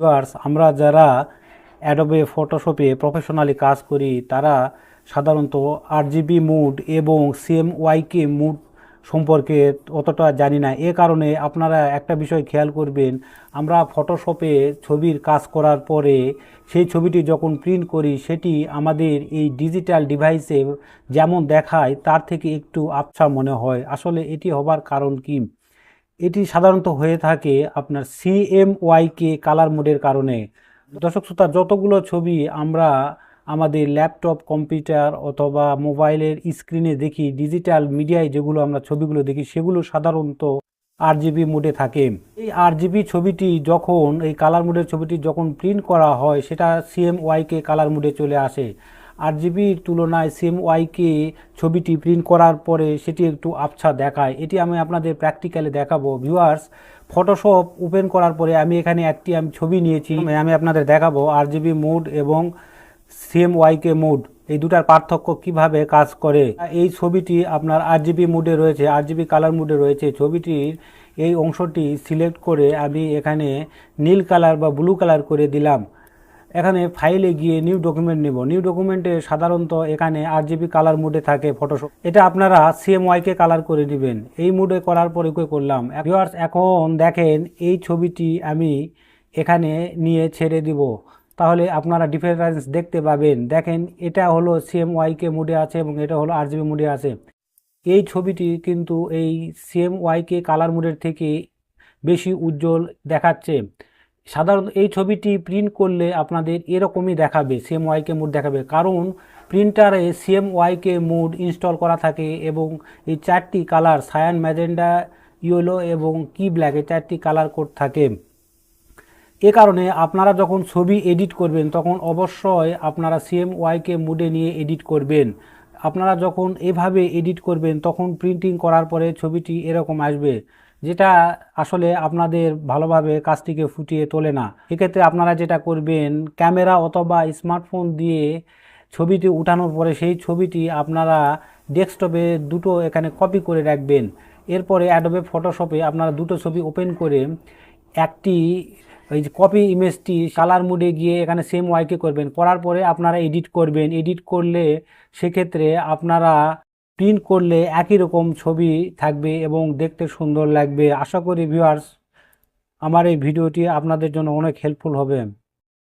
Viewers, আমরা যারা Adobe ফটোশপে professionally কাজ করি, তারা সাধারণত আরজিবি মুড এবং সিএম ওয়াইকে মুড সম্পর্কে অতটা জানি না। এ কারণে আপনারা একটা বিষয় খেয়াল করবেন, আমরা ফটোশপে ছবির কাজ করার পরে সেই ছবিটি যখন প্রিন্ট করি, সেটি আমাদের এই ডিজিটাল ডিভাইসে যেমন দেখায়, তার থেকে একটু আবছা মনে হয়। আসলে এটি হবার কারণ কি? এটি সাধারণত হয়ে থাকে আপনার সি সিএমওয়াইকে কালার মোডের কারণে। দর্শক শ্রোতা, যতগুলো ছবি আমরা আমাদের ল্যাপটপ কম্পিউটার অথবা মোবাইলের স্ক্রিনে দেখি ডিজিটাল মিডিয়ায় যেগুলো আমরা ছবিগুলো দেখি, সেগুলো সাধারণত আর জিবি মোডে থাকে। এই আর জিবি ছবিটি যখন, এই কালার মোডের ছবিটি যখন প্রিন্ট করা হয়, সেটা সি এম সিএমওয়াইকে কালার মোডে চলে আসে। আর জিবির তুলনায় সিএমওয়াইকে ছবিটি প্রিন্ট করার পরে সেটি একটু আবছা দেখায়। এটি আমি আপনাদের প্র্যাকটিক্যালে দেখাবো। ভিউয়ার্স ফটোশপ ওপেন করার পরে আমি এখানে একটি আমি ছবি নিয়েছি। আমি আপনাদের দেখাবো আর জিবি মোড এবং সিএমওয়াইকে মুড এই দুটার পার্থক্য কীভাবে কাজ করে? এই ছবিটি আপনার আর জিবি মোডে রয়েছে আর জিবি কালার মুডে রয়েছে। ছবিটির এই অংশটি সিলেক্ট করে আমি এখানে নীল কালার বা ব্লু কালার করে দিলাম। এখানে ফাইলে গিয়ে নিউ ডকুমেন্ট নিব। নিউ ডকুমেন্টে সাধারণত এখানে আর জিবি কালার মুডে থাকে ফটোশপ এটা আপনারা সিএমওয়াইকে কালার করে নেবেন এই মুডে করার পরে করলাম? ভিউয়ার্স এখন দেখেন এই ছবিটি আমি এখানে নিয়ে ছেড়ে দিব। তাহলে আপনারা ডিফারেন্স দেখতে পাবেন। দেখেন, এটা হলো সিএমওয়াইকে মুডে আছে এবং এটা হলো আরজিবি মুডে আছে। এই ছবিটি কিন্তু এই সিএমওয়াইকে কালার মুডের থেকে বেশি উজ্জ্বল দেখাচ্ছে। সাধারণত এই ছবিটি প্রিন্ট করলে আপনাদের এরকমই দেখাবে সিএমওয়াইকে মুড দেখাবে। কারণ প্রিন্টারে সিএমওয়াইকে মুড ইনস্টল করা থাকে এবং এই চারটি কালার সায়ান ম্যাজেন্ডা ইয়েলো এবং কি ব্ল্যাক এই চারটি কালার কোড থাকে। এ কারণে আপনারা যখন ছবি এডিট করবেন, তখন অবশ্যই আপনারা সিএমওয়াইকে মুডে নিয়ে এডিট করবেন। আপনারা যখন এভাবে এডিট করবেন, তখন প্রিন্টিং করার পরে ছবিটি এরকম আসবে। যেটা আসলে আপনাদের ভালোভাবে কাজটিকে ফুটিয়ে তোলে না। এক্ষেত্রে আপনারা যেটা করবেন, ক্যামেরা অথবা স্মার্টফোন দিয়ে ছবিটি উঠানোর পরে সেই ছবিটি আপনারা ডেস্কটপে দুটো এখানে কপি করে রাখবেন। এরপরে অ্যাডোবে ফটোশপে আপনারা দুটো ছবি ওপেন করে একটি ওই যে কপি ইমেজটি কালার মুডে গিয়ে এখানে সেম ওয়াইকে করবেন। করার পরে আপনারা এডিট করবেন। এডিট করলে সেক্ষেত্রে আপনারা প্রিন্ট করলে একই রকম ছবি থাকবে এবং দেখতে সুন্দর লাগবে। আশা করি ভিউয়ার্স আমার এই ভিডিওটি আপনাদের জন্য অনেক হেল্পফুল হবে।